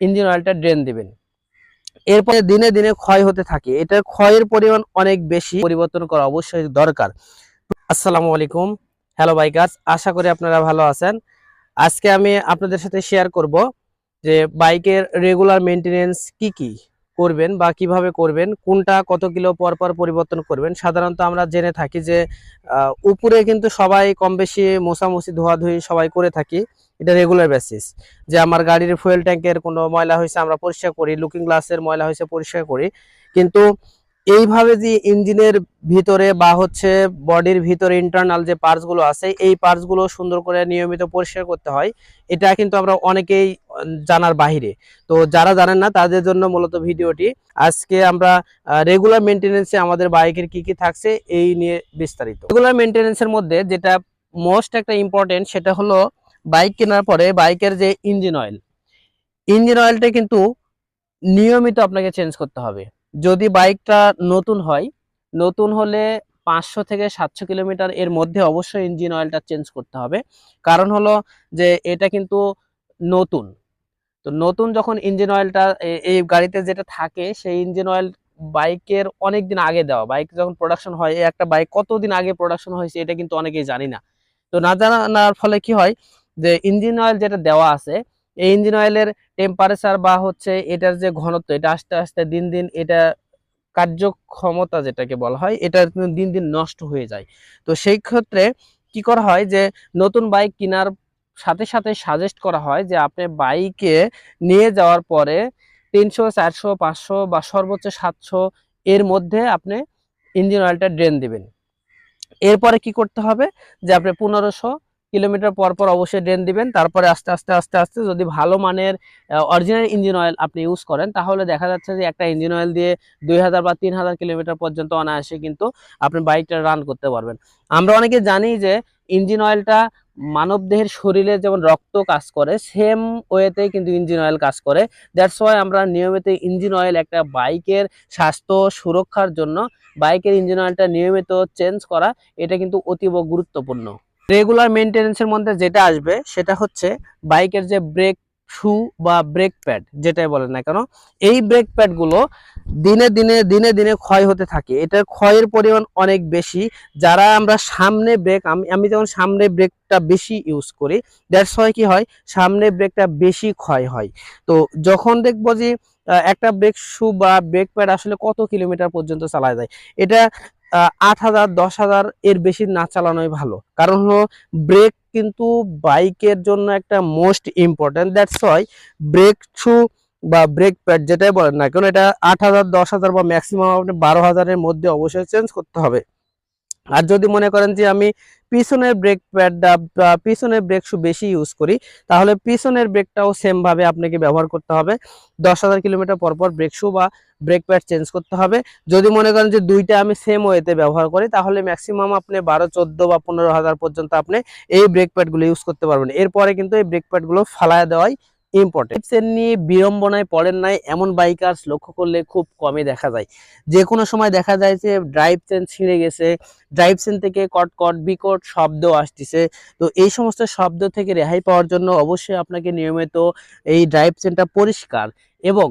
Engine অয়েলটা drain দিবেন। এরপরে দিনে দিনে ক্ষয় হতে থাকে। এটার ক্ষয়ের পরিমাণ অনেক বেশি, পরিবর্তন করা অবশ্যই দরকার। আসসালামু আলাইকুম। হ্যালো বাইকার্স আশা করি আপনারা ভালো আছেন। আজকে আমি আপনাদের সাথে শেয়ার করব যে বাইকের রেগুলার মেনটেনেন্স কি কি? করবেন বা কীভাবে করবেন, কোনটা কত কিলো পরপর পর পরিবর্তন করবেন, সাধারণত আমরা জেনে থাকি যে উপরে কিন্তু সবাই কম বেশি মোছামুছি ধোয়াধুয়ি সবাই করে থাকি, এটা রেগুলার বেসিস যে আমার গাড়ির ফুয়েল ট্যাঙ্কের কোনো ময়লা হয়েছে আমরা পরিষ্কার করি লুকিং গ্লাসের ময়লা হয়েছে পরিষ্কার করি। কিন্তু এইভাবে যে ইঞ্জিনের ভিতরে বা হচ্ছে বডির ভিতরে ইন্টারনাল যে পার্টসগুলো আছে, এই পার্টসগুলো সুন্দর করে নিয়মিত পরিষ্কার করতে হয়। এটা কিন্তু আমরা অনেকেই জানার বাহিরে। তো যারা জানেন না, তাদের জন্য মূলত ভিডিওটি। আজকে আমরা রেগুলার মেনটেনেন্সে আমাদের বাইকের কি কি থাকছে, এই নিয়ে বিস্তারিত। রেগুলার মেনটেনেন্সের মধ্যে যেটা মোস্ট একটা ইম্পর্টেন্ট সেটা হলো বাইক কেনার পরে বাইকের যে ইঞ্জিন অয়েল ইঞ্জিন অয়েলটা কিন্তু নিয়মিত আপনাকে চেঞ্জ করতে হবে। যদি বাইকটা নতুন হয়, নতুন হলে পাঁচশো থেকে সাতশো কিলোমিটার এর মধ্যে অবশ্যই ইঞ্জিন অয়েলটা চেঞ্জ করতে হবে। কারণ হলো যে এটা কিন্তু নতুন। তো নতুন যখন ইঞ্জিন অয়েলটা এই গাড়িতে যেটা থাকে, সেই ইঞ্জিন অয়েল বাইকের অনেক দিন আগে দেওয়া। বাইক যখন প্রোডাকশন হয়, এই একটা বাইক কতদিন আগে প্রোডাকশন হয়েছে এটা কিন্তু অনেকেই জানি না। তো না জানার ফলে কি হয়, যে ইঞ্জিন অয়েল যেটা দেওয়া আছে এই ইঞ্জিন অয়েলের টেম্পারেচার বা হচ্ছে এটার যে ঘনত্ব, এটা আস্তে আস্তে দিন দিন এটা কার্যক্ষমতা যেটাকে বলা হয়, এটা দিন দিন নষ্ট হয়ে যায়। তো সেই ক্ষেত্রে কি করা হয় যে, নতুন বাইক কেনার সাথে সাথে সাজেস্ট করা হয় যে, আপনি বাইকে নিয়ে যাওয়ার পরে তিনশো, চারশো, পাঁচশো বা সর্বোচ্চ সাতশো এর মধ্যে আপনি ইঞ্জিন অয়েলটা ড্রেন দিবেন। এরপরে কি করতে হবে যে, আপনি পনেরোশো কিলোমিটার পর পর অবশ্যই ড্রেন দিবেন। তারপরে আস্তে আস্তে আস্তে আস্তে যদি ভালো মানের অরিজিনাল ইঞ্জিন অয়েল আপনি ইউজ করেন, তাহলে দেখা যাচ্ছে যে একটা ইঞ্জিন অয়েল দিয়ে দুই হাজার বা তিন হাজার কিলোমিটার পর্যন্ত অনায়াসে কিন্তু আপনি বাইকটা রান করতে পারবেন। আমরা অনেকে জানি যে ইঞ্জিন অয়েলটা মানব দেহের শরীরে যেমন রক্ত কাজ করে সেম ওয়েতে কিন্তু ইঞ্জিন অয়েল কাজ করে। দ্যাটস ওয়াই আমরা নিয়মিত ইঞ্জিন অয়েল একটা বাইকের স্বাস্থ্য সুরক্ষার জন্য বাইকের ইঞ্জিন অয়েলটা নিয়মিত চেঞ্জ করা, এটা কিন্তু অতীব গুরুত্বপূর্ণ। রেগুলার মেনটেনেন্সের মধ্যে যেটা আসবে, সেটা হচ্ছে বাইকের যে ব্রেক শু বা ব্রেক প্যাড যেটাই বলেন না কেন, এই ব্রেক প্যাডগুলো দিনে দিনে দিনে দিনে ক্ষয় হতে থাকে। এটার ক্ষয়ের পরিমাণ অনেক বেশি। যারা আমরা সামনে ব্রেক আমি আমি যেমন সামনে ব্রেকটা বেশি ইউজ করি দ্যাটস হয় কি হয়, সামনে ব্রেকটা বেশি ক্ষয় হয়। তো যখন দেখব যে একটা ব্রেক শু বা ব্রেক প্যাড আসলে কত কিলোমিটার পর্যন্ত চালা যায়, এটা আট হাজার, দশ হাজার এর বেশি না চালানোই ভালো। কারণ হলো ব্রেক কিন্তু বাইকের জন্য একটা most important that's why brake shoe বা ব্রেক প্যাড যেটাই বলেন না কেন, এটা আট হাজার, দশ হাজার বা ম্যাক্সিমাম আপনি বারো হাজারের মধ্যে অবশ্যই চেঞ্জ করতে হবে। আর যদি মনে করেন যে আমি পিছনের ব্রেক প্যাডটা পিছনের ব্রেক শু বেশি ইউজ করি, তাহলে পিছনের ব্রেকটাও সেম ভাবে আপনাকে ব্যবহার করতে হবে। দশ হাজার কিলোমিটার পর পর ব্রেক শু বা ব্রেক প্যাড চেঞ্জ করতে হবে। যদি মনে করেন যে দুইটা আমি সেম ওয়েতে ব্যবহার করি, তাহলে ম্যাক্সিমাম আপনি বারো, চোদ্দ বা পনেরো হাজার পর্যন্ত আপনি এই ব্রেক প্যাডগুলো ইউজ করতে পারবেন। এরপরে কিন্তু এই ব্রেক প্যাডগুলো ফালায় দেওয়াই ইম্পর্টেন্ট নিয়ে বিড়ম্বনায় পড়েন নাই, এমন বাইকার্স লক্ষ্য করলে খুব কমই দেখা যায়। যে কোনো সময় দেখা যায় যে ড্রাইভ চেন ছিঁড়ে গেছে ড্রাইভ চেন থেকে কট কট বিকট শব্দ আসতেছে। তো এই সমস্ত শব্দ থেকে রেহাই পাওয়ার জন্য অবশ্যই আপনাকে নিয়মিত এই ড্রাইভ চেনটা পরিষ্কার এবং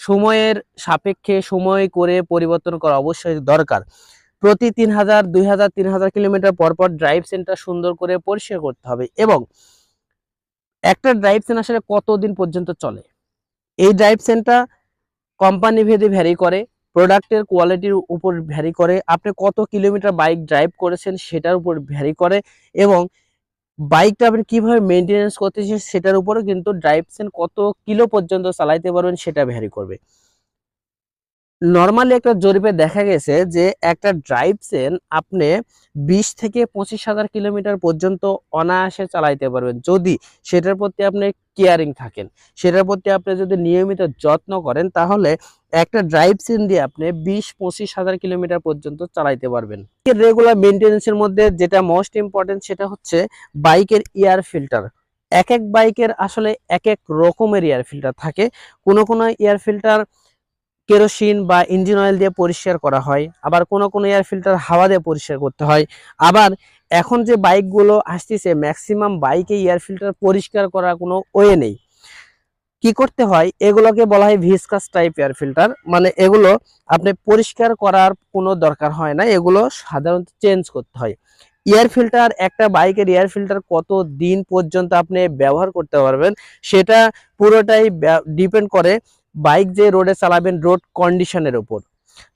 সময়ের সাপেক্ষে সময় করে পরিবর্তন করা অবশ্যই দরকার। প্রতি তিন হাজার, দুই হাজার, তিন হাজার কিলোমিটার পর পর ড্রাইভ সেন্টার সুন্দর করে পরিষ্কার করতে হবে এবং একটা ড্রাইভ সেন আসলে কতদিন পর্যন্ত চলে? এই ড্রাইভ সেনটা কোম্পানি ভেদে ভ্যারি করে প্রোডাক্টের কোয়ালিটির উপর ভ্যারি করে, আপনি কত কিলোমিটার বাইক ড্রাইভ করেছেন সেটার উপর ভ্যারি করে এবং বাইকটা আপনি কীভাবে মেনটেনেন্স করতেছেন সেটার উপরও কিন্তু ড্রাইভ সেন কত কিলো পর্যন্ত চালাইতে পারবেন সেটা ভ্যারি করবে। নর্মালি একটা জরিপে দেখা গেছে যে একটা ড্রাইভ সেন আপনি বিশ থেকে পঁচিশ হাজার কিলোমিটার পর্যন্ত অনায়াসে চালাইতে পারবেন। যদি সেটার প্রতি আপনি কেয়ারিং থাকেন, সেটার প্রতি আপনি যদি নিয়মিত যত্ন করেন, তাহলে একটা ড্রাইভ সেন দিয়ে আপনি বিশ পঁচিশ হাজার কিলোমিটার পর্যন্ত চালাইতে পারবেন। রেগুলার মেনটেন্সের মধ্যে যেটা মোস্ট ইম্পর্টেন্ট সেটা হচ্ছে বাইকের এয়ার ফিল্টার এক এক বাইকের আসলে এক এক রকমের এয়ার ফিল্টার থাকে। কোনো কোনো এয়ার ফিল্টার কেরোসিন বা ইঞ্জিন অয়েল দিয়ে পরিষ্কার করা হয়, আবার কোনো কোনো এয়ার ফিল্টার হাওয়া দিয়ে পরিষ্কার করতে হয়। আবার এখন যে বাইকগুলো আসতেছে ম্যাক্সিমাম বাইকে এয়ার ফিল্টার পরিষ্কার করার কোনো ওয়ে নেই। কি করতে হয়? এগুলোকে বলা হয় ভিসকাস টাইপ এয়ার ফিল্টার মানে এগুলো আপনি পরিষ্কার করার কোনো দরকার হয় না, এগুলো সাধারণত চেঞ্জ করতে হয়। এয়ার ফিল্টার একটা বাইকের এয়ার ফিল্টার কত দিন পর্যন্ত আপনি ব্যবহার করতে পারবেন, সেটা পুরোটাই ডিপেন্ড করে বাইক যে রোডে চালাবেন রোড কন্ডিশনের উপর।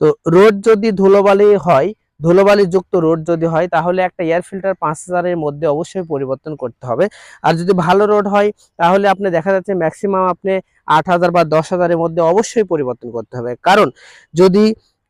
তো রোড যদি ধুলোবালি হয় ধুলোবালি যুক্ত রোড যদি হয়, তাহলে একটা এয়ার ফিল্টার পাঁচ হাজারের মধ্যে অবশ্যই পরিবর্তন করতে হবে। আর যদি ভালো রোড হয়, তাহলে আপনি দেখা যাচ্ছে ম্যাক্সিমাম আপনি আট হাজার বা দশ হাজারের মধ্যে অবশ্যই পরিবর্তন করতে হবে। কারণ যদি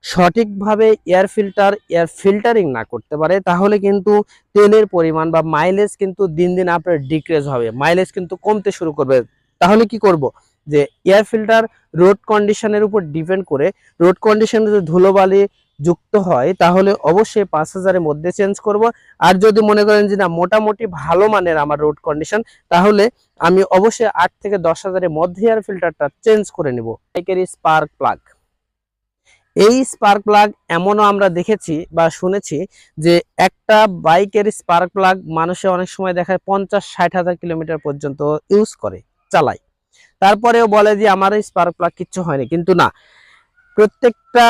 সঠিকভাবে এয়ার ফিল্টার, এয়ার ফিল্টারিং না করতে পারে, তাহলে কিন্তু তেলের পরিমাণ বা মাইলেজ কিন্তু দিন দিন আপনার ডিক্রেজ হবে। মাইলেজ কিন্তু কমতে শুরু করবে। তাহলে কি করব? যে এয়ার ফিল্টার রোড কন্ডিশনের উপর ডিপেন্ড করে রোড কন্ডিশনে যদি ধুলোবালি যুক্ত হয়, তাহলে অবশ্যই পাঁচ হাজারের মধ্যে চেঞ্জ করব। আর যদি মনে করেন যে না, মোটামুটি ভালো মানের আমার রোড কন্ডিশন তাহলে আমি অবশ্যই আট থেকে দশ হাজারের মধ্যে এয়ার ফিল্টারটা চেঞ্জ করে নেব। বাইকের স্পার্ক প্লাগ এই স্পার্ক প্লাগ এমনও আমরা দেখেছি বা শুনেছি যে একটা বাইকের স্পার্ক প্লাগ মানুষে অনেক সময় দেখায় পঞ্চাশ, ষাট হাজার কিলোমিটার পর্যন্ত ইউজ করে, চালায়। তারপরেও বলে যে আমার স্পার্ক প্লাগ কিচ্ছু হয়নি। কিন্তু না, প্রত্যেকটা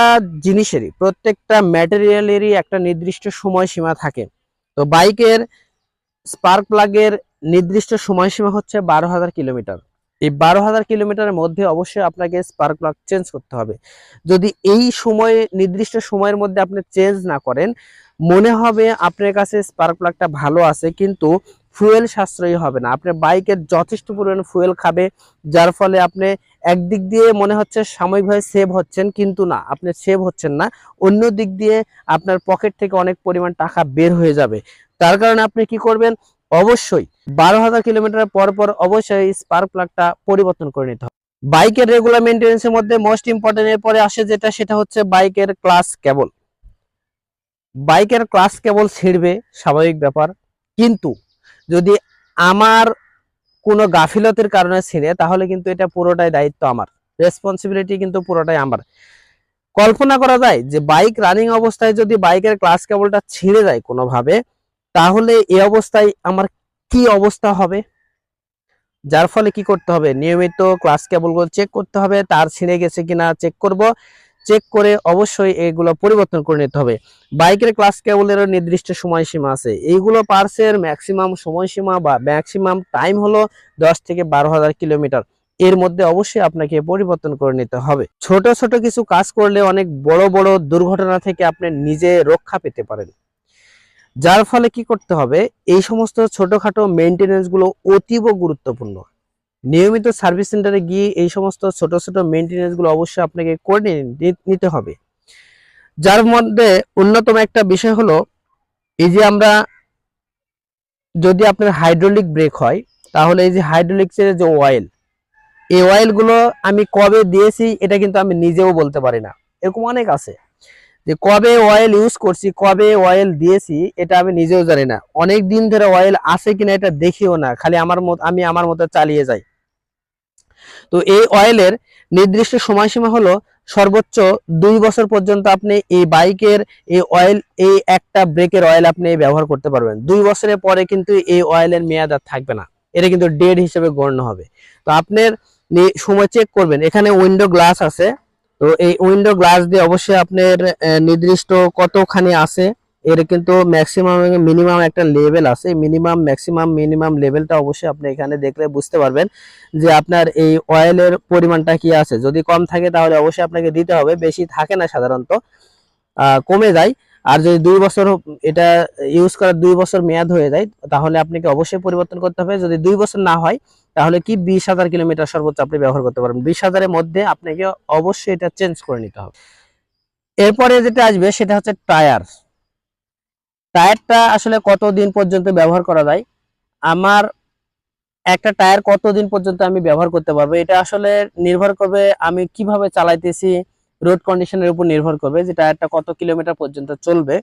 জিনিসেরই, প্রত্যেকটা ম্যাটেরিয়ালেরই একটা নির্দিষ্ট সময়সীমা থাকে। তো বাইকের স্পার্ক প্লাগের নির্দিষ্ট সময়সীমা হচ্ছে বারো হাজার কিলোমিটার। এই বারো হাজার কিলোমিটারের মধ্যে অবশ্যই আপনাকে স্পার্ক প্লাগ চেঞ্জ করতে হবে। যদি এই সময়ে, নির্দিষ্ট সময়ের মধ্যে আপনি চেঞ্জ না করেন, মনে হবে আপনার কাছে স্পার্ক প্লাগটা ভালো আছে, কিন্তু ফুয়েল সাশ্রয়ী হবে না। আপনার বাইকের যথেষ্ট পরিমাণ ফুয়েল খাবে, যার ফলে আপনি একদিক দিয়ে মনে হচ্ছে সাময়িকভাবে সেভ হচ্ছেন, কিন্তু না, আপনি সেভ হচ্ছেন না। অন্য দিক দিয়ে আপনার পকেট থেকে অনেক পরিমাণ টাকা বের হয়ে যাবে। তার কারণে আপনি কি করবেন? অবশ্যই বারো হাজার কিলোমিটার পর পর অবশ্যই স্পার্ক প্লাগটা পরিবর্তন করে নিতে হবে। বাইকের রেগুলার মেনটেন্সের মধ্যে মোস্ট ইম্পর্টেন্ট এর পরে আসে যেটা, সেটা হচ্ছে বাইকের ক্লাস কেবল বাইকের ক্লাস কেবল ছিঁড়বে, স্বাভাবিক ব্যাপার। কিন্তু যদি আমার কোনো গাফিলতির কারণে ছিঁড়ে তাহলে কিন্তু এটা পুরোটাই দায়িত্ব আমার। রেসপন্সিবিলিটি কিন্তু পুরোটাই আমার। কল্পনা করা যায় যে বাইক রানিং অবস্থায় যদি বাইকের ক্লাস কেবলটা ছিঁড়ে যায় কোনোভাবে, তাহলে এই অবস্থায় আমার কি অবস্থা হবে? যার ফলে কি করতে হবে? নিয়মিত ক্লাস কেবলগুলো চেক করতে হবে, তার ছিঁড়ে গেছে কিনা চেক করব চেক করে অবশ্যই এগুলো পরিবর্তন করে নিতে হবে। বাইকের ক্লাস কেবলেরও নির্দিষ্ট সময়সীমা আছে। এইগুলো পার্সের ম্যাক্সিমাম সময়সীমা বা ম্যাক্সিমাম টাইম হলো দশ থেকে বারো হাজার কিলোমিটার। এর মধ্যে অবশ্যই আপনাকে পরিবর্তন করে নিতে হবে। ছোট ছোট কিছু কাজ করলে অনেক বড় বড় দুর্ঘটনা থেকে আপনি নিজে রক্ষা পেতে পারেন। যার ফলে কি করতে হবে? এই সমস্ত ছোটখাটো মেনটেনেন্সগুলো অতীব গুরুত্বপূর্ণ। নিয়মিত সার্ভিস সেন্টারে গিয়ে এই সমস্ত ছোট ছোট মেনটেনেন্সগুলো অবশ্যই আপনাকে করে নিতে হবে। যার মধ্যে অন্যতম একটা বিষয় হলো, এই যে আমরা যদি আপনার হাইড্রোলিক ব্রেক হয়, তাহলে এই যে হাইড্রোলিক্সের যে অয়েল এই অয়েলগুলো আমি কবে দিয়েছি, এটা কিন্তু আমি নিজেও বলতে পারি না। এরকম অনেক আছে। যে কবে অয়েল ইউজ করছি, কবে অয়েল দিয়েছি, এটা আমি নিজেও জানি না। অনেক দিন ধরে অয়েল আছে কিনা এটা দেখিও না, খালি আমার মত, আমি আমার মতো চালিয়ে যাই। তো এই অয়েলের নির্দিষ্ট সময়সীমা হলো সর্বোচ্চ দুই বছর পর্যন্ত আপনি এই বাইকের, এই অয়েল, এই একটা ব্রেকের অয়েল আপনি ব্যবহার করতে পারবেন। দুই বছরের পরে কিন্তু এই অয়েলের মেয়াদ আর থাকবে না। এটা কিন্তু ডেড হিসেবে গণ্য হবে। তো আপনার সময় চেক করবেন। এখানে উইন্ডো গ্লাস আছে। তো এই উইন্ডো গ্লাস দিয়ে অবশ্যই আপনার নির্দিষ্ট কতখানি আছে এর কিন্তু ম্যাক্সিমাম এবং মিনিমাম একটা লেভেল আছে। মিনিমাম ম্যাক্সিমাম মিনিমাম লেভেলটা অবশ্যই আপনি এখানে দেখলে বুঝতে পারবেন যে আপনার এই অয়েলের পরিমাণটা কি আছে। যদি কম থাকে তাহলে অবশ্যই আপনাকে দিতে হবে। বেশি থাকে না সাধারণত কমে যায়। আর যদি দুই বছর এটা ইউজ করার দুই বছর মেয়াদ হয়ে যায়, তাহলে আপনাকে অবশ্যই পরিবর্তন করতে হবে। যদি দুই বছর না হয়, তাহলে কি বিশ হাজার কিলোমিটার সর্বোচ্চ আপনি ব্যবহার করতে পারবেন। বিশ হাজারের মধ্যে আপনাকে অবশ্যই এটা চেঞ্জ করে নিতে হবে। এরপরে যেটা আসবে, সেটা হচ্ছে টায়ার টায়ারটা আসলে কতদিন পর্যন্ত ব্যবহার করা যায়? আমার একটা টায়ার কতদিন পর্যন্ত আমি ব্যবহার করতে পারব? এটা আসলে নির্ভর করবে আমি কীভাবে চালাইতেছি, রোড কন্ডিশনের উপর নির্ভর করবে যে টায়ারটা কত কিলোমিটার পর্যন্ত চলবে।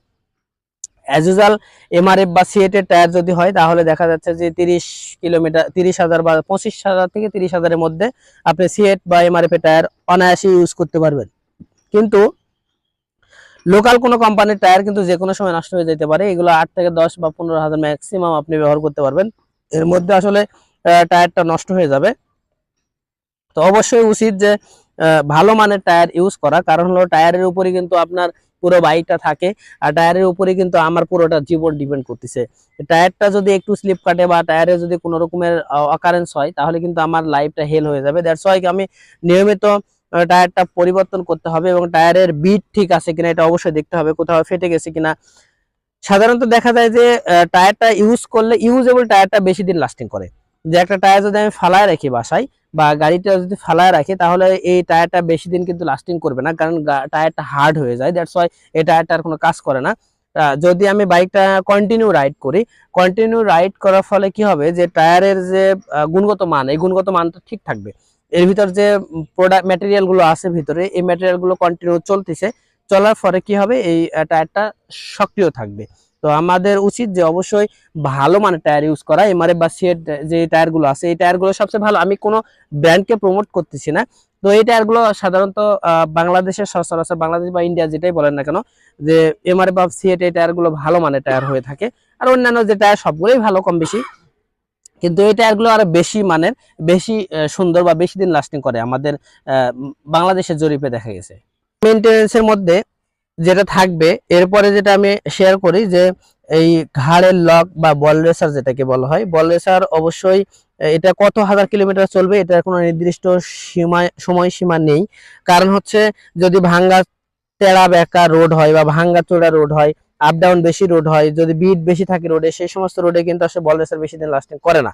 অ্যাজ ইউজাল এমআরএফ বা সিএটের টায়ার যদি হয়, তাহলে দেখা যাচ্ছে যে তিরিশ কিলোমিটার, তিরিশ হাজার বা পঁচিশ হাজার থেকে তিরিশ হাজারের মধ্যে আপনি সিএট বা এমআরএফ এর টায়ার অনায়াসে ইউজ করতে পারবেন। কিন্তু লোকাল কোনো কোম্পানির টায়ার কিন্তু যে কোনো সময় নষ্ট হয়ে যেতে পারে। এগুলো আট থেকে দশ বা পনেরো হাজার ম্যাক্সিমাম আপনি ব্যবহার করতে পারবেন। এর মধ্যে আসলে টায়ারটা নষ্ট হয়ে যাবে। তো অবশ্যই উচিত যে ভালো মানের টায়ার ইউজ করা। কারণ হলো টায়ারের উপরে কিন্তু আপনার পুরো বাইকটা থাকে। আর টায়ারের উপরে কিন্তু আমার পুরোটা জীবন ডিপেন্ড করতেছে। টায়ারটা যদি একটু স্লিপ কাটে বা টায়ারে যদি কোনো রকমের অকারেন্স হয়, তাহলে কিন্তু আমার লাইফটা হেল হয়ে যাবে। দ্যাটস ওয়াই আমি নিয়মিত টায়ারটা পরিবর্তন করতে হবে এবং টায়ারের বিট ঠিক আছে কিনা এটা অবশ্যই দেখতে হবে, কোথাও ফেটে গেছে কিনা। সাধারণত দেখা যায় যে টায়ারটা ইউজ করলে ইউজেবল টায়ারটা বেশি দিন লাস্টিং করে। যে একটা টায়ার যদি আমি ফালায় রাখি বাসায় বা গাড়িটা যদি ফালায় রাখি, তাহলে এই টায়ারটা বেশি দিন কিন্তু লাস্টিং করবে না, কারণ টায়ারটা হার্ড হয়ে যায় দ্যাটস ওয়াই এই টায়ারটা আর কোনো কাজ করে না। যদি আমি বাইকটা কন্টিনিউ রাইড করি কন্টিনিউ রাইড করার ফলে কি হবে? যে টায়ারের যে গুণগত মান, এই গুণগত মানটা ঠিক থাকবে। এর ভিতর যে প্রোডাক্ট ম্যাটেরিয়ালগুলো আছে ভিতরে, এই ম্যাটেরিয়ালগুলো কন্টিনিউ চলতেছে। চলার ফলে কি হবে? এই টায়ারটা সক্রিয় থাকবে। তো আমাদের উচিত যে অবশ্যই ভালো মানের টায়ার ইউজ করা, এমআরএফ বা সিএট যে টায়ারগুলো আছে, এই টায়ারগুলো সবচেয়ে ভালো। আমি কোনো ব্র্যান্ডকে প্রমোট করতেছি না। তো এই টায়ারগুলো সাধারণত বাংলাদেশের সচরাচর, বাংলাদেশ বা ইন্ডিয়া যেটাই বলেন না কেন, যে এমআরএফ বা সিএট এই টায়ারগুলো ভালো মানের টায়ার হয়ে থাকে। আর অন্যান্য যে টায়ার সবগুলোই ভালো কম বেশি। কিন্তু এই টায়ারগুলো আরও বেশি মানের, বেশি সুন্দর বা বেশি দিন লাস্টিং করে আমাদের বাংলাদেশের জরিপে দেখা গেছে। মেনটেনেন্সের মধ্যে যেটা থাকবে, এরপরে যেটা আমি শেয়ার করি যে এই ঘাড়ের লক বা বল রেসার যেটাকে বলা হয় বল রেসার অবশ্যই এটা কত হাজার কিলোমিটার চলবে এটার কোনো নির্দিষ্ট সীমা সময়সীমা নেই। কারণ হচ্ছে যদি ভাঙ্গা তেড়া বেঁকা রোড হয় বা ভাঙ্গা চোড়া রোড হয় আপ ডাউন বেশি রোড হয়, যদি বিট বেশি থাকে রোডে সেই সমস্ত রোডে কিন্তু আসলে বল রেসার বেশি দিন লাস্টিং করে না।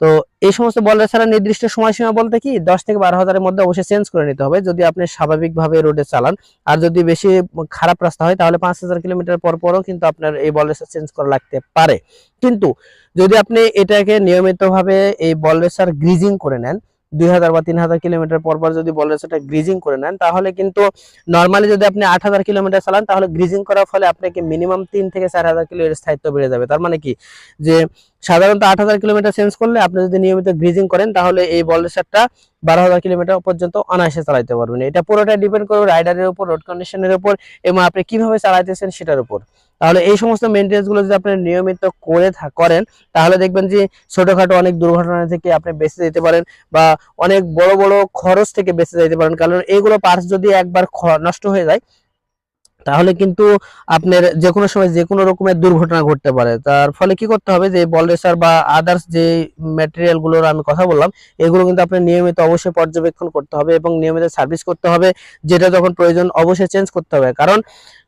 তো এই সমস্ত বল রেসারের নির্দিষ্ট সময়সীমা বলতে কি, দশ থেকে বারো হাজারের মধ্যে অবশ্যই চেঞ্জ করে নিতে হবে। যদি আপনি স্বাভাবিকভাবে রোডে চালান, আর যদি বেশি খারাপ রাস্তা হয়, তাহলে পাঁচ হাজার কিলোমিটার পর পরও কিন্তু আপনার এই বল রেসার চেঞ্জ করা লাগতে পারে। কিন্তু যদি আপনি এটাকে নিয়মিতভাবে এই বল রেসার গ্রিজিং করে নেন দুই হাজার বা তিন হাজার কিলোমিটার পর পর যদি বল রেসারটা গ্রিজিং করে নেন, তাহলে কিন্তু নর্মালি যদি আপনি আট হাজার কিলোমিটার চালান, তাহলে গ্রিজিং করার ফলে আপনাকে মিনিমাম তিন থেকে চার হাজার কিলো এর স্থায়িত্ব বেড়ে যাবে। তার মানে কি? যে সাধারণত আট হাজার কিলোমিটার চেঞ্জ করলে আপনি যদি নিয়মিত গ্রিজিং করেন, তাহলে এই বল রেসারটা বারো হাজার কিলোমিটার পর্যন্ত অনায়াসে চালাতে পারবেন। এটা পুরোটা ডিপেন্ড করবে রাইডারের উপর রোড কন্ডিশনের উপর, এবং আপনি কীভাবে চালাইতেছেন সেটার উপর। তাহলে এই সমস্ত মেনটেন্সগুলো যদি আপনি নিয়মিত করে করেন, তাহলে দেখবেন যে ছোটখাটো অনেক দুর্ঘটনা থেকে আপনি বেঁচে যেতে পারেন বা অনেক বড় বড় খরচ থেকে বেঁচে যেতে পারেন। কারণ এইগুলো পার্টস যদি একবার নষ্ট হয়ে যায় তাহলে কিন্তু আপনার যে কোনো সময় যে কোনো রকমের দুর্ঘটনা ঘটতে পারে। তার ফলে কি করতে হবে যে, বল রেসার বা আদার্স যে ম্যাটেরিয়ালগুলোর আমি কথা বললাম, এগুলো কিন্তু আপনার নিয়মিত অবশ্যই পর্যবেক্ষণ করতে হবে এবং নিয়মিত সার্ভিস করতে হবে, যেটা যখন প্রয়োজন অবশ্যই চেঞ্জ করতে হবে। কারণ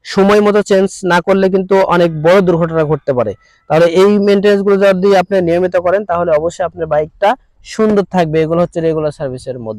সময় মতো চেঞ্জ না করলে কিন্তু অনেক বড় দুর্ঘটনা ঘটতে পারে। তাহলে এই মেনটেন্সগুলো যদি আপনি নিয়মিত করেন, তাহলে অবশ্যই আপনার বাইকটা সুন্দর থাকবে। এগুলো হচ্ছে রেগুলার সার্ভিসের মধ্যে।